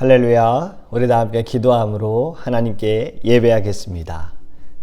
할렐루야. 우리 다 함께 기도함으로 하나님께 예배하겠습니다.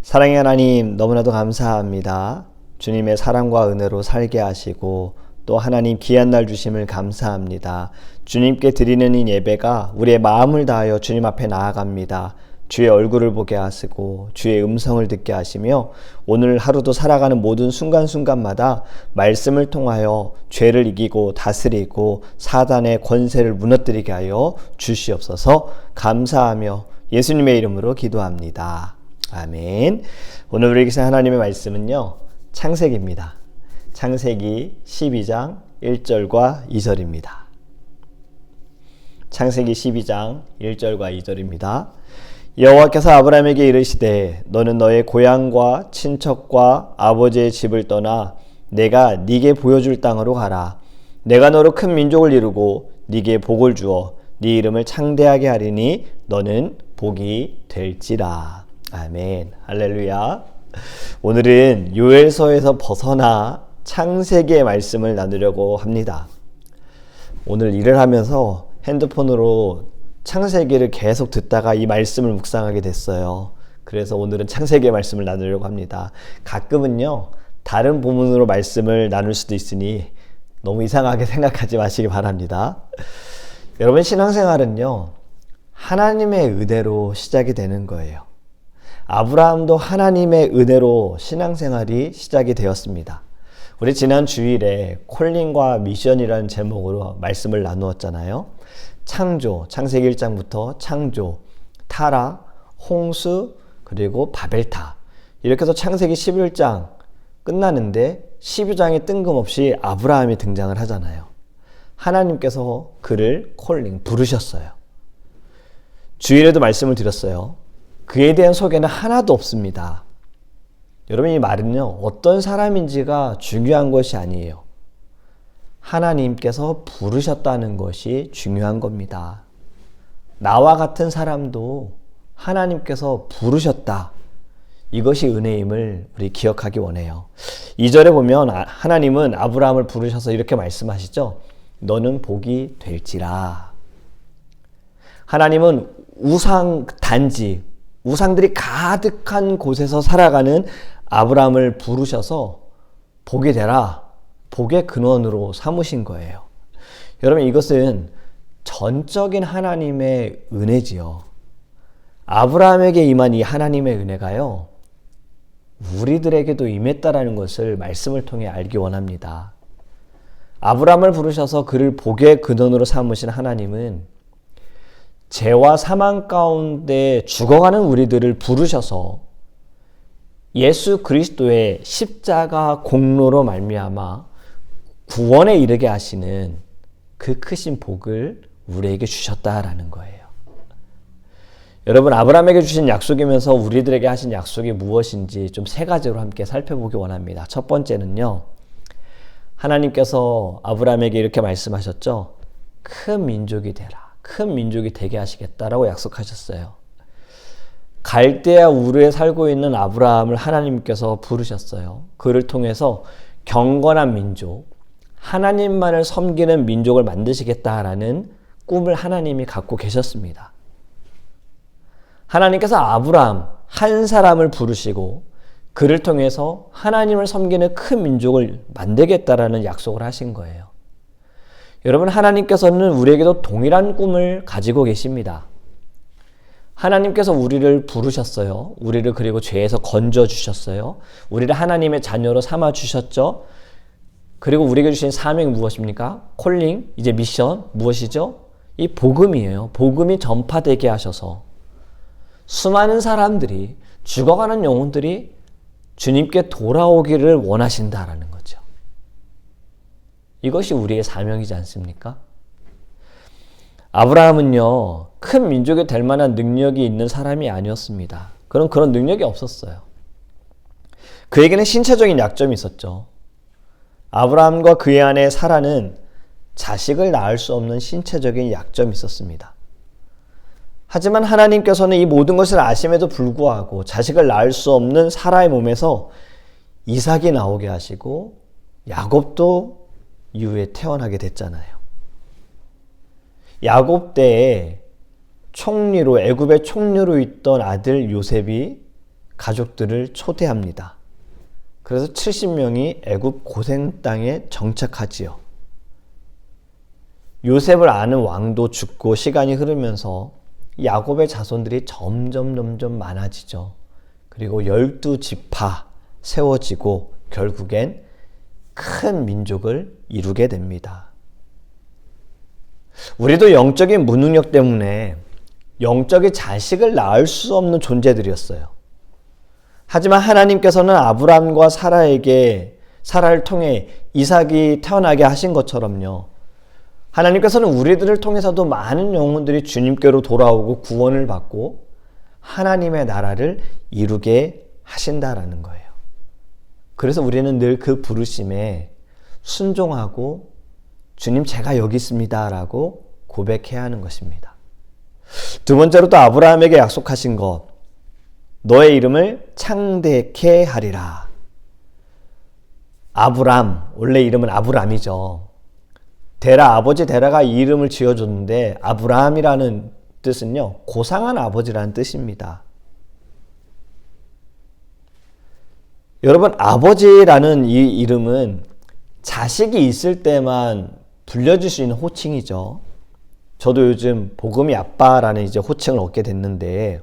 사랑의 하나님, 너무나도 감사합니다. 주님의 사랑과 은혜로 살게 하시고 또 하나님 귀한 날 주심을 감사합니다. 주님께 드리는 이 예배가 우리의 마음을 다하여 주님 앞에 나아갑니다. 주의 얼굴을 보게 하시고 주의 음성을 듣게 하시며 오늘 하루도 살아가는 모든 순간순간마다 말씀을 통하여 죄를 이기고 다스리고 사단의 권세를 무너뜨리게 하여 주시옵소서 감사하며 예수님의 이름으로 기도합니다. 아멘. 오늘 우리에게 신 하나님의 말씀은요. 창세기입니다. 창세기 12장 1절과 2절입니다. 창세기 12장 1절과 2절입니다. 여호와께서 아브라함에게 이르시되 너는 너의 고향과 친척과 아버지의 집을 떠나 내가 네게 보여줄 땅으로 가라. 내가 너로 큰 민족을 이루고 네게 복을 주어 네 이름을 창대하게 하리니 너는 복이 될지라. 아멘. 할렐루야. 오늘은 요엘서에서 벗어나 창세기의 말씀을 나누려고 합니다. 오늘 일을 하면서 핸드폰으로 창세기를 계속 듣다가 이 말씀을 묵상하게 됐어요. 그래서 오늘은 창세기의 말씀을 나누려고 합니다. 가끔은요, 다른 부문으로 말씀을 나눌 수도 있으니 너무 이상하게 생각하지 마시기 바랍니다. 여러분, 신앙생활은요, 하나님의 은혜로 시작이 되는 거예요. 아브라함도 하나님의 은혜로 신앙생활이 시작이 되었습니다. 우리 지난 주일에 콜링과 미션이라는 제목으로 말씀을 나누었잖아요. 창조, 창세기 1장부터 창조, 타락, 홍수, 그리고 바벨타. 이렇게 해서 창세기 11장 끝나는데 12장에 뜬금없이 아브라함이 등장을 하잖아요. 하나님께서 그를 콜링, 부르셨어요. 주일에도 말씀을 드렸어요. 그에 대한 소개는 하나도 없습니다. 여러분 이 말은요, 어떤 사람인지가 중요한 것이 아니에요. 하나님께서 부르셨다는 것이 중요한 겁니다. 나와 같은 사람도 하나님께서 부르셨다. 이것이 은혜임을 우리 기억하기 원해요. 2절에 보면 아, 하나님은 아브라함을 부르셔서 이렇게 말씀하시죠. 너는 복이 될지라. 하나님은 우상 단지, 우상들이 가득한 곳에서 살아가는 아브라함을 부르셔서 복이 되라. 복의 근원으로 삼으신 거예요. 여러분 이것은 전적인 하나님의 은혜지요. 아브라함에게 임한 이 하나님의 은혜가요. 우리들에게도 임했다라는 것을 말씀을 통해 알기 원합니다. 아브라함을 부르셔서 그를 복의 근원으로 삼으신 하나님은 죄와 사망 가운데 죽어가는 우리들을 부르셔서 예수 그리스도의 십자가 공로로 말미암아 구원에 이르게 하시는 그 크신 복을 우리에게 주셨다라는 거예요. 여러분 아브라함에게 주신 약속이면서 우리들에게 하신 약속이 무엇인지 좀 세 가지로 함께 살펴보기 원합니다. 첫 번째는요. 하나님께서 아브라함에게 이렇게 말씀하셨죠. 큰 민족이 되라. 큰 민족이 되게 하시겠다라고 약속하셨어요. 갈대아 우르에 살고 있는 아브라함을 하나님께서 부르셨어요. 그를 통해서 경건한 민족, 하나님만을 섬기는 민족을 만드시겠다라는 꿈을 하나님이 갖고 계셨습니다. 하나님께서 아브라함 한 사람을 부르시고 그를 통해서 하나님을 섬기는 큰 민족을 만들겠다라는 약속을 하신 거예요. 여러분 하나님께서는 우리에게도 동일한 꿈을 가지고 계십니다. 하나님께서 우리를 부르셨어요. 우리를 그리고 죄에서 건져 주셨어요. 우리를 하나님의 자녀로 삼아 주셨죠. 그리고 우리에게 주신 사명이 무엇입니까? 콜링, 이제 미션, 무엇이죠? 이 복음이에요. 복음이 전파되게 하셔서 수많은 사람들이 죽어가는 영혼들이 주님께 돌아오기를 원하신다라는 거죠. 이것이 우리의 사명이지 않습니까? 아브라함은요, 큰 민족이 될 만한 능력이 있는 사람이 아니었습니다. 그런 그런 능력이 없었어요. 그에게는 신체적인 약점이 있었죠. 아브라함과 그의 아내 사라는 자식을 낳을 수 없는 신체적인 약점이 있었습니다. 하지만 하나님께서는 이 모든 것을 아심에도 불구하고 자식을 낳을 수 없는 사라의 몸에서 이삭이 나오게 하시고 야곱도 이후에 태어나게 됐잖아요. 야곱 때에 총리로 애굽의 총리로 있던 아들 요셉이 가족들을 초대합니다. 그래서 70명이 애굽 고생 땅에 정착하지요. 요셉을 아는 왕도 죽고 시간이 흐르면서 야곱의 자손들이 점점 점점 많아지죠. 그리고 열두 지파 세워지고 결국엔 큰 민족을 이루게 됩니다. 우리도 영적인 무능력 때문에 영적인 자식을 낳을 수 없는 존재들이었어요. 하지만 하나님께서는 아브라함과 사라에게 사라를 통해 이삭이 태어나게 하신 것처럼요. 하나님께서는 우리들을 통해서도 많은 영혼들이 주님께로 돌아오고 구원을 받고 하나님의 나라를 이루게 하신다라는 거예요. 그래서 우리는 늘 그 부르심에 순종하고 주님 제가 여기 있습니다라고 고백해야 하는 것입니다. 두 번째로 또 아브라함에게 약속하신 것 너의 이름을 창대케 하리라. 아브람 원래 이름은 아브람이죠. 데라 아버지 데라가 이름을 지어줬는데 아브라함이라는 뜻은요 고상한 아버지라는 뜻입니다. 여러분 아버지라는 이 이름은 자식이 있을 때만 불려줄 수 있는 호칭이죠. 저도 요즘 복음이 아빠라는 이제 호칭을 얻게 됐는데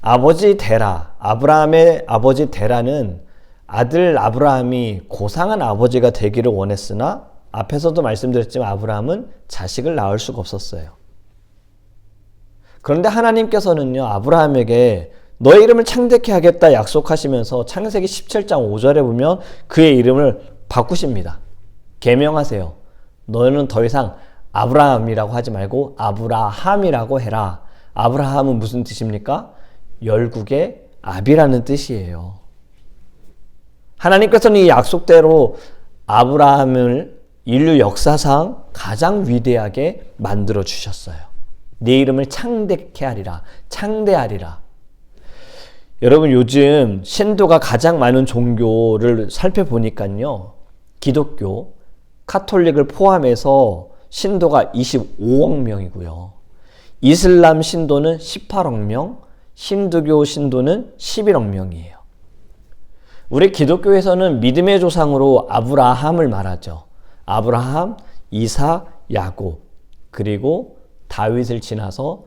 아버지 데라 아브라함의 아버지 데라는 아들 아브라함이 고상한 아버지가 되기를 원했으나 앞에서도 말씀드렸지만 아브라함은 자식을 낳을 수가 없었어요. 그런데 하나님께서는요 아브라함에게 너의 이름을 창대케 하겠다 약속하시면서 창세기 17장 5절에 보면 그의 이름을 바꾸십니다. 개명하세요. 너는 더 이상 아브라함이라고 하지 말고 아브라함이라고 해라. 아브라함은 무슨 뜻입니까? 열국의 아비라는 뜻이에요. 하나님께서는 이 약속대로 아브라함을 인류 역사상 가장 위대하게 만들어 주셨어요. 네 이름을 창대케 하리라. 창대하리라. 여러분 요즘 신도가 가장 많은 종교를 살펴보니까요. 기독교, 카톨릭을 포함해서 신도가 25억 명이고요. 이슬람 신도는 18억 명, 힌두교 신도는 11억 명이에요. 우리 기독교에서는 믿음의 조상으로 아브라함을 말하죠. 아브라함, 이사, 야곱, 그리고 다윗을 지나서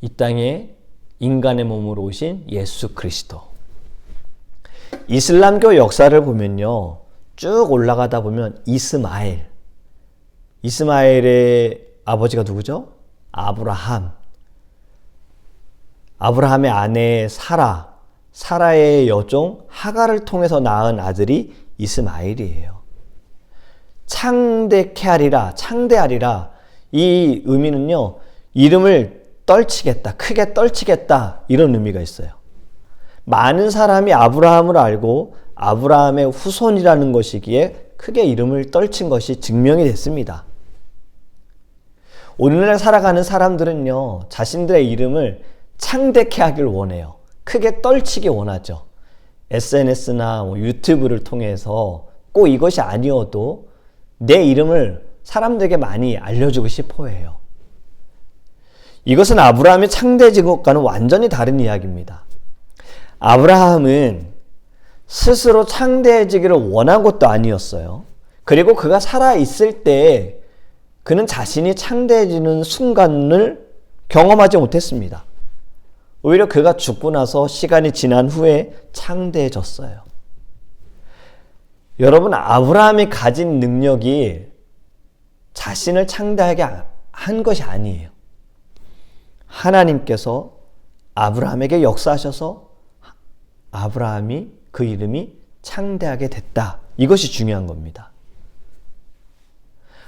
이 땅에 인간의 몸으로 오신 예수 그리스도. 이슬람교 역사를 보면요. 쭉 올라가다 보면 이스마엘. 이스마엘의 아버지가 누구죠? 아브라함. 아브라함의 아내 사라. 사라의 여종 하가를 통해서 낳은 아들이 이스마엘이에요. 창대케 하리라, 창대하리라. 이 의미는요, 이름을 떨치겠다, 크게 떨치겠다, 이런 의미가 있어요. 많은 사람이 아브라함을 알고 아브라함의 후손이라는 것이기에 크게 이름을 떨친 것이 증명이 됐습니다. 오늘날 살아가는 사람들은요, 자신들의 이름을 창대케 하길 원해요. 크게 떨치기 원하죠. SNS나 뭐 유튜브를 통해서 꼭 이것이 아니어도 내 이름을 사람들에게 많이 알려주고 싶어 해요. 이것은 아브라함이 창대해진 것과는 완전히 다른 이야기입니다. 아브라함은 스스로 창대해지기를 원한 것도 아니었어요. 그리고 그가 살아있을 때 그는 자신이 창대해지는 순간을 경험하지 못했습니다. 오히려 그가 죽고 나서 시간이 지난 후에 창대해졌어요. 여러분, 아브라함이 가진 능력이 자신을 창대하게 한 것이 아니에요. 하나님께서 아브라함에게 역사하셔서 아브라함이 그 이름이 창대하게 됐다. 이것이 중요한 겁니다.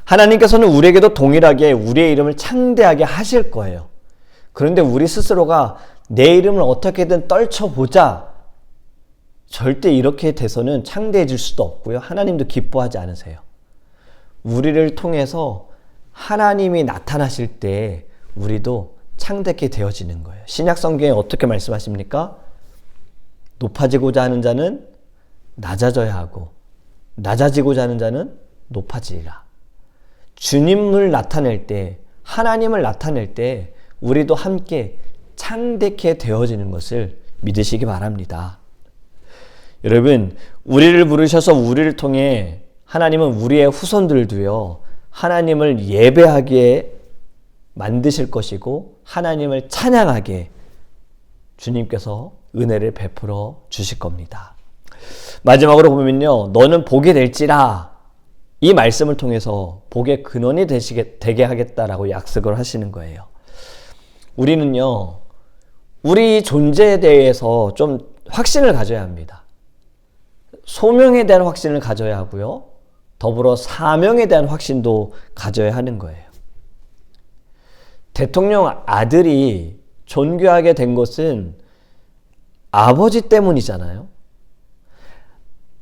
하나님께서는 우리에게도 동일하게 우리의 이름을 창대하게 하실 거예요. 그런데 우리 스스로가 내 이름을 어떻게든 떨쳐보자. 절대 이렇게 돼서는 창대해질 수도 없고요. 하나님도 기뻐하지 않으세요. 우리를 통해서 하나님이 나타나실 때 우리도 창대케 되어지는 거예요. 신약 성경에 어떻게 말씀하십니까? 높아지고자 하는 자는 낮아져야 하고 낮아지고자 하는 자는 높아지리라. 주님을 나타낼 때 하나님을 나타낼 때 우리도 함께 창대케 되어지는 것을 믿으시기 바랍니다. 여러분, 우리를 부르셔서 우리를 통해 하나님은 우리의 후손들도요, 하나님을 예배하기에 만드실 것이고, 하나님을 찬양하게 주님께서 은혜를 베풀어 주실 겁니다. 마지막으로 보면요, 너는 복이 될지라 이 말씀을 통해서 복의 근원이 되시게, 되게 하겠다라고 약속을 하시는 거예요. 우리는요, 우리 존재에 대해서 좀 확신을 가져야 합니다. 소명에 대한 확신을 가져야 하고요. 더불어 사명에 대한 확신도 가져야 하는 거예요. 대통령 아들이 존귀하게 된 것은 아버지 때문이잖아요.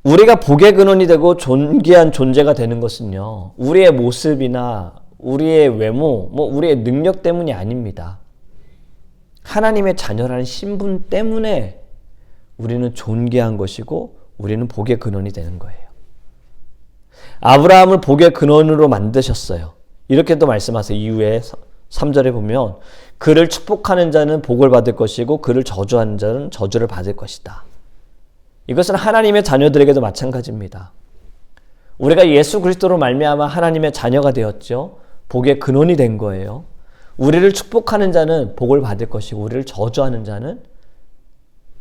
우리가 복의 근원이 되고 존귀한 존재가 되는 것은요, 우리의 모습이나 우리의 외모, 뭐 우리의 능력 때문이 아닙니다. 하나님의 자녀라는 신분 때문에 우리는 존귀한 것이고 우리는 복의 근원이 되는 거예요. 아브라함을 복의 근원으로 만드셨어요. 이렇게 또 말씀하세요. 이후에 3절에 보면 그를 축복하는 자는 복을 받을 것이고 그를 저주하는 자는 저주를 받을 것이다. 이것은 하나님의 자녀들에게도 마찬가지입니다. 우리가 예수 그리스도로 말미암아 하나님의 자녀가 되었죠. 복의 근원이 된 거예요. 우리를 축복하는 자는 복을 받을 것이고 우리를 저주하는 자는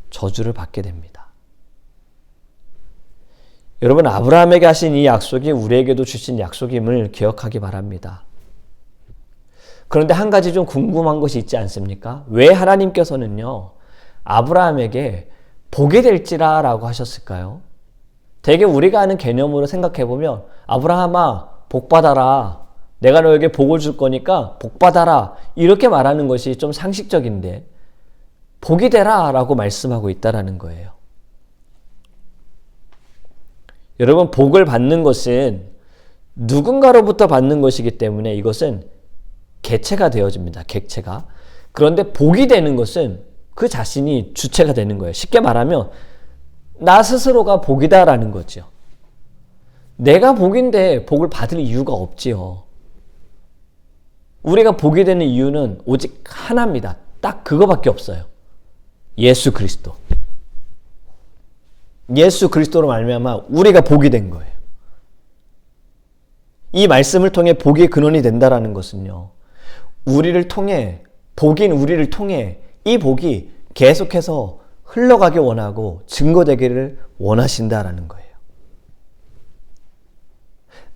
저주를 받게 됩니다. 여러분 아브라함에게 하신 이 약속이 우리에게도 주신 약속임을 기억하기 바랍니다. 그런데 한 가지 좀 궁금한 것이 있지 않습니까? 왜 하나님께서는요 아브라함에게 보게 될지라라고 하셨을까요? 대개 우리가 아는 개념으로 생각해 보면 아브라함아 복 받아라. 내가 너에게 복을 줄 거니까 복 받아라. 이렇게 말하는 것이 좀 상식적인데 복이 되라라고 말씀하고 있다라는 거예요. 여러분 복을 받는 것은 누군가로부터 받는 것이기 때문에 이것은 개체가 되어집니다. 객체가. 그런데 복이 되는 것은 그 자신이 주체가 되는 거예요. 쉽게 말하면 나 스스로가 복이다라는 거죠. 내가 복인데 복을 받을 이유가 없지요. 우리가 복이 되는 이유는 오직 하나입니다. 딱 그거밖에 없어요. 예수 그리스도. 예수 그리스도로 말미암아 우리가 복이 된 거예요. 이 말씀을 통해 복의 근원이 된다라는 것은요. 우리를 통해 복인 우리를 통해 이 복이 계속해서 흘러가기 원하고 증거되기를 원하신다라는 거예요.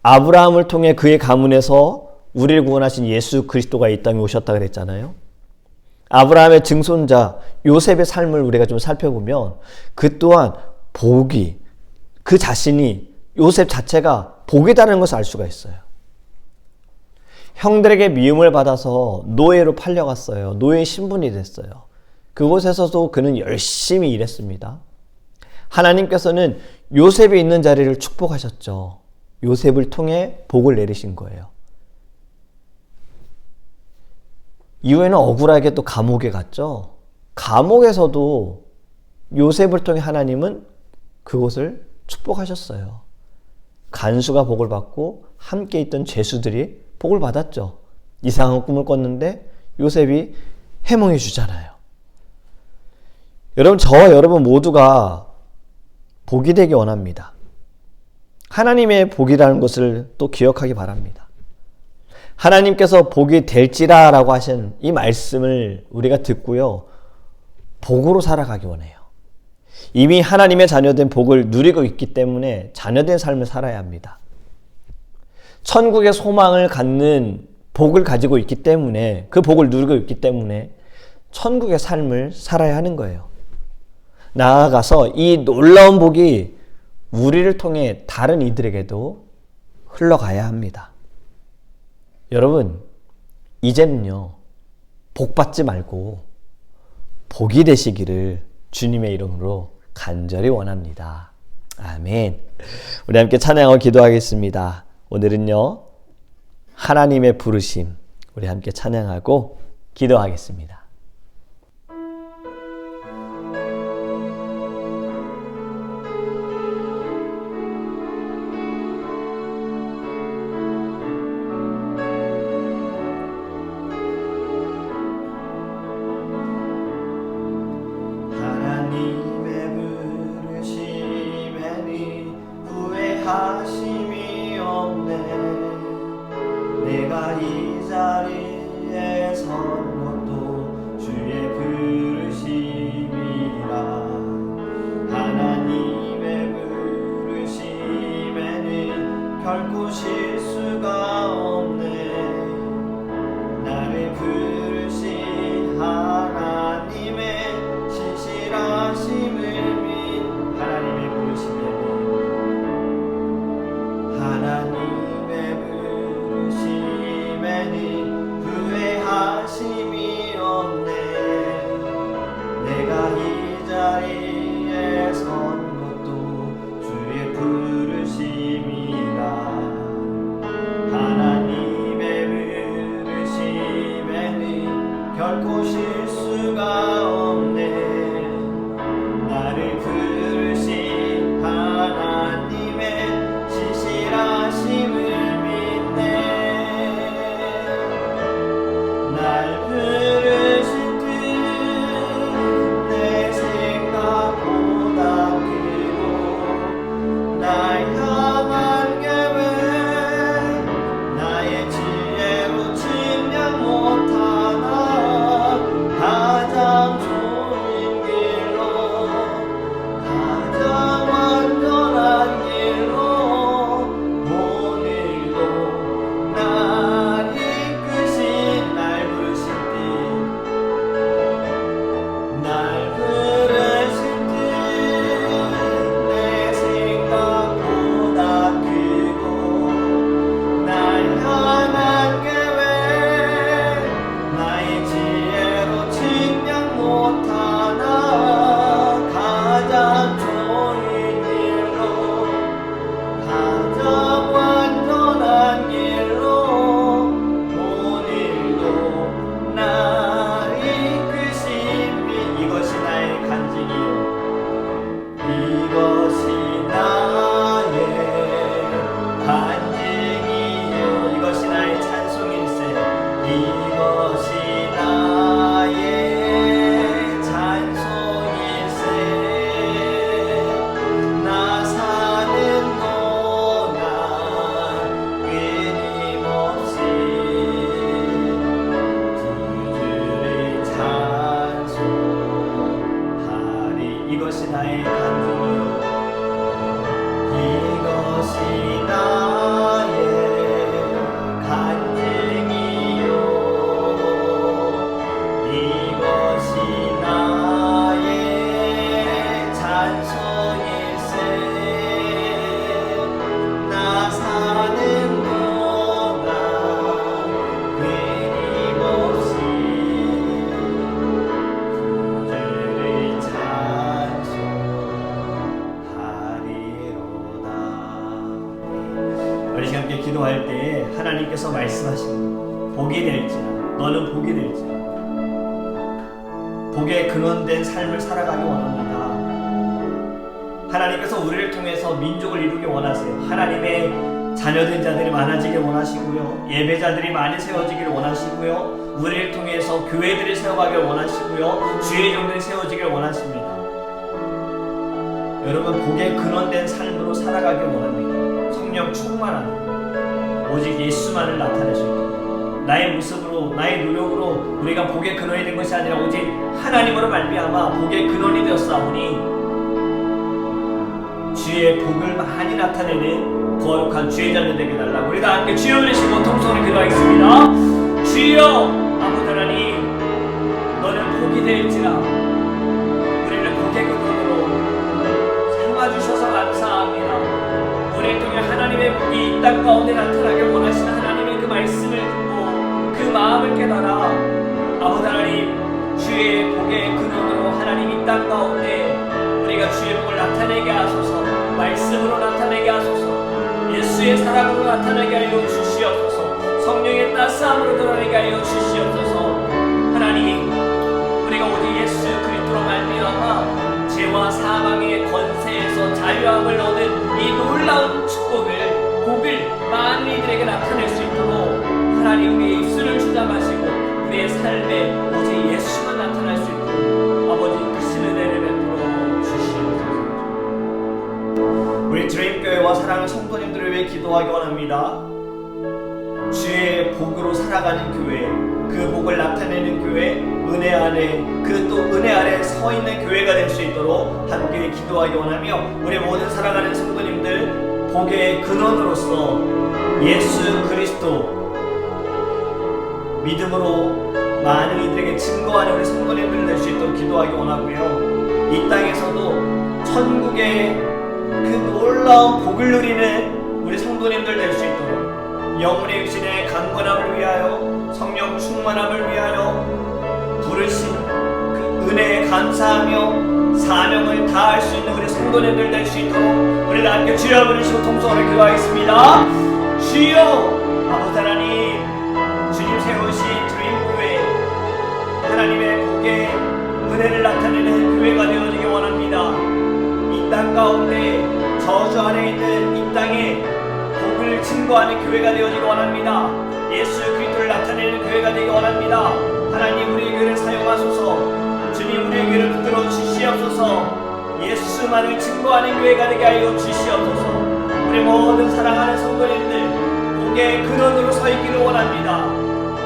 아브라함을 통해 그의 가문에서 우리를 구원하신 예수 그리스도가 이 땅에 오셨다 그랬잖아요. 아브라함의 증손자 요셉의 삶을 우리가 좀 살펴보면 그 또한 복이 그 자신이 요셉 자체가 복이다는 것을 알 수가 있어요. 형들에게 미움을 받아서 노예로 팔려갔어요. 노예 신분이 됐어요. 그곳에서도 그는 열심히 일했습니다. 하나님께서는 요셉이 있는 자리를 축복하셨죠. 요셉을 통해 복을 내리신 거예요. 이후에는 억울하게 또 감옥에 갔죠. 감옥에서도 요셉을 통해 하나님은 그곳을 축복하셨어요. 간수가 복을 받고 함께 있던 죄수들이 복을 받았죠. 이상한 꿈을 꿨는데 요셉이 해몽해 주잖아요. 여러분, 저와 여러분 모두가 복이 되기 원합니다. 하나님의 복이라는 것을 또 기억하기 바랍니다. 하나님께서 복이 될지라 라고 하신 이 말씀을 우리가 듣고요. 복으로 살아가기 원해요. 이미 하나님의 자녀된 복을 누리고 있기 때문에 자녀된 삶을 살아야 합니다. 천국의 소망을 갖는 복을 가지고 있기 때문에 그 복을 누리고 있기 때문에 천국의 삶을 살아야 하는 거예요. 나아가서 이 놀라운 복이 우리를 통해 다른 이들에게도 흘러가야 합니다. 여러분, 이제는요, 복 받지 말고 복이 되시기를 주님의 이름으로 간절히 원합니다. 아멘. 우리 함께 찬양하고 기도하겠습니다. 오늘은요, 하나님의 부르심, 우리 함께 찬양하고 기도하겠습니다. 하나님의 부르심에는 후회하지 하나님께서 말씀하십니다 복이 될지라 너는 복이 될지라. 복에 근원된 삶을 살아가기 원합니다. 하나님께서 우리를 통해서 민족을 이루기 원하세요. 하나님의 자녀된 자들이 많아지길 원하시고요. 예배자들이 많이 세워지기를 원하시고요. 우리를 통해서 교회들이 세워가길 원하시고요. 주의 종들이 세워지길 원하십니다. 여러분 복에 근원된 삶으로 살아가길 원합니다. 성령 충만한 오직 예수만을 수 있도록. 나의 모습으로 나의 노력으로 우리가 복의 근원이 된 것이 아니라 오직 하나님으로 말미암아 복의 근원이 되었사오니 주의 복을 많이 나타내는 거룩한 주의 자녀 되게 달라고 우리 다 함께 주여 부르시고 통성을 기도하겠습니다. 주여 아버지 하나님 너는 복이 될지라. 우리를 복의 근원으로 삼아주셔서 감사 이이땅 가운데 나타나길 원하시는 하나님의 그 말씀을 듣고 그 마음을 깨달아 아버지 하나님 주의 복의 근원으로 하나님 이 땅 가운데 우리가 주의 복을 나타내게 하소서 말씀으로 나타내게 하소서 예수의 사랑으로 나타내게 하여 주시옵소서 성령의 따스함으로 드러내게 하여 주시옵소서. 하나님 우리가 오직 예수 그리스도로 말미암아 죄와 사망의 권세에서 자유함을 얻 사랑하는 성도님들을 위해 기도하기 원합니다 주의 복으로 살아가는 교회, 그 복을 나타내는 교회, 은혜 안에 그 또 은혜 아래 서 있는 교회가 될 수 있도록 함께 기도하기 원하며 우리 모든 살아가는 성도님들 복의 근원으로서 예수 그리스도 믿음으로 많은 이들에게 증거하는 우리 성도님들 될 수 있도록 기도하기 원하고요. 이 땅에서도 천국의 그 놀라운 복을 누리는 우리 성도님들 될 수 있도록 영혼의 육신의 강건함을 위하여 성령 충만함을 위하여 부르신 그 은혜에 감사하며 사명을 다할 수 있는 우리 성도님들 될 수 있도록 우리 다 함께 주여 부르시고 통성으로 기도하겠습니다. 주여 아버지 하나님 주님 세우신 주인교회 하나님의 복의 은혜를 나타내는 교회가 되어지기 원합니다. 이 땅 가운데 저주 안에 있는 이 땅에 복을 증거하는 교회가 되어지기 원합니다. 예수 그리스도를 나타내는 교회가 되기 원합니다. 하나님 우리 교회를 사용하소서. 주님 우리 교회를 붙들어 주시옵소서. 예수만을 증거하는 교회가 되게 하여 주시옵소서. 우리 모든 사랑하는 성도님들 복의 근원으로 서 있기를 원합니다.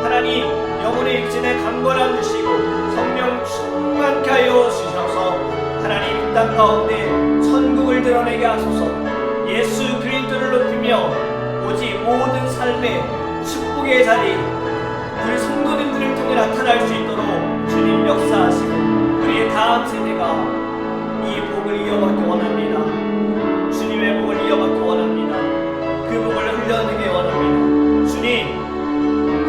하나님 영혼의 육신에 강건함 주시고 성령 충만케 하여 주셔서 하나님 이땅 가운데 드러내게 하소서. 예수 그리스도를 높이며 오직 모든 삶의 축복의 자리 우리 성도님들을 통해 나타날 수 있도록 주님 역사하시고 우리의 다음 세대가 이 복을 이어받기 원합니다. 주님의 복을 이어받기 원합니다. 그 복을 흘려내기 원합니다. 주님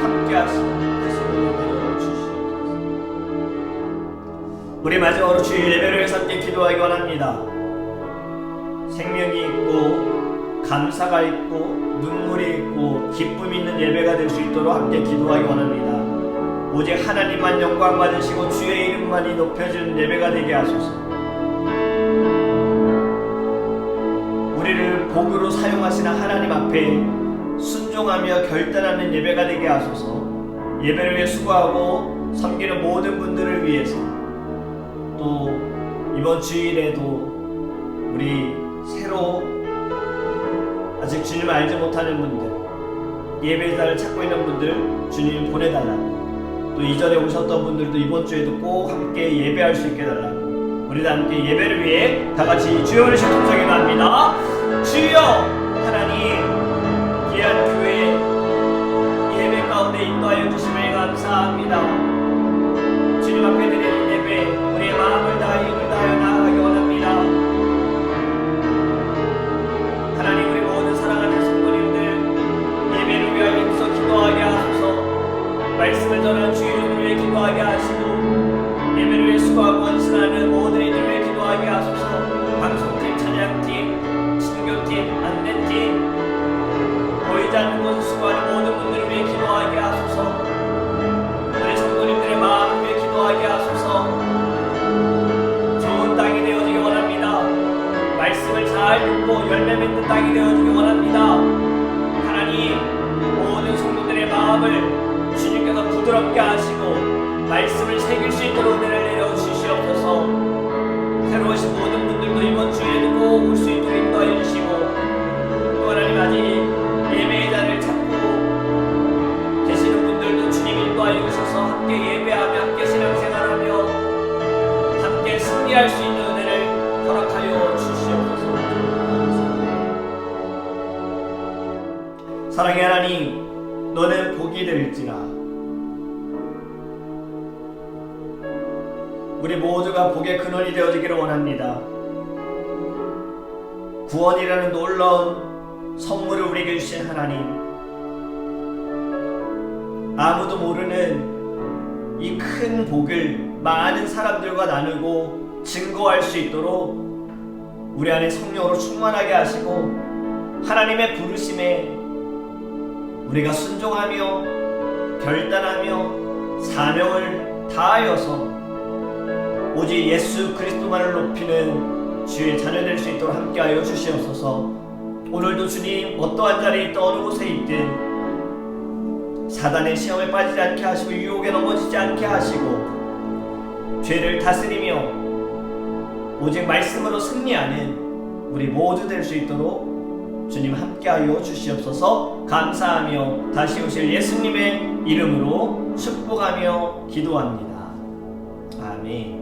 함께 하시고 하시고 주시옵소서. 우리 마지막으로 주의 예배를 함께 기도하기 원합니다. 생명이 있고 감사가 있고 눈물이 있고 기쁨이 있는 예배가 될 수 있도록 함께 기도하기 원합니다. 오직 하나님만 영광 받으시고 주의 이름만이 높여지는 예배가 되게 하소서. 우리를 복으로 사용하시는 하나님 앞에 순종하며 결단하는 예배가 되게 하소서. 예배를 위해 수고하고 섬기는 모든 분들을 위해서 또 이번 주일에도 우리 아직 주님 알지 못하는 분들 예배자를 찾고 있는 분들 주님 보내달라고 또 이전에 오셨던 분들도 이번 주에도 꼭 함께 예배할 수 있게 달라고 우리 다 함께 예배를 위해 다 같이 주여 오르신 통성에 나옵니다. 주여 하나님 귀한 교회 예배 가운데 인도하여 주심을 감사합니다 말씀을 새길 수 있도록 복의 근원이 되어지기를 원합니다. 구원이라는 놀라운 선물을 우리에게 주신 하나님. 아무도 모르는 이 큰 복을 많은 사람들과 나누고 증거할 수 있도록 우리 안에 성령으로 충만하게 하시고 하나님의 부르심에 우리가 순종하며 결단하며 사명을 다하여서 오직 예수 그리스도만을 높이는 주의 자녀 될 수 있도록 함께하여 주시옵소서. 오늘도 주님 어떠한 자리에 있든 어느 곳에 있든 사단의 시험에 빠지지 않게 하시고 유혹에 넘어지지 않게 하시고 죄를 다스리며 오직 말씀으로 승리하는 우리 모두 될 수 있도록 주님 함께하여 주시옵소서 감사하며 다시 오실 예수님의 이름으로 축복하며 기도합니다. 아멘.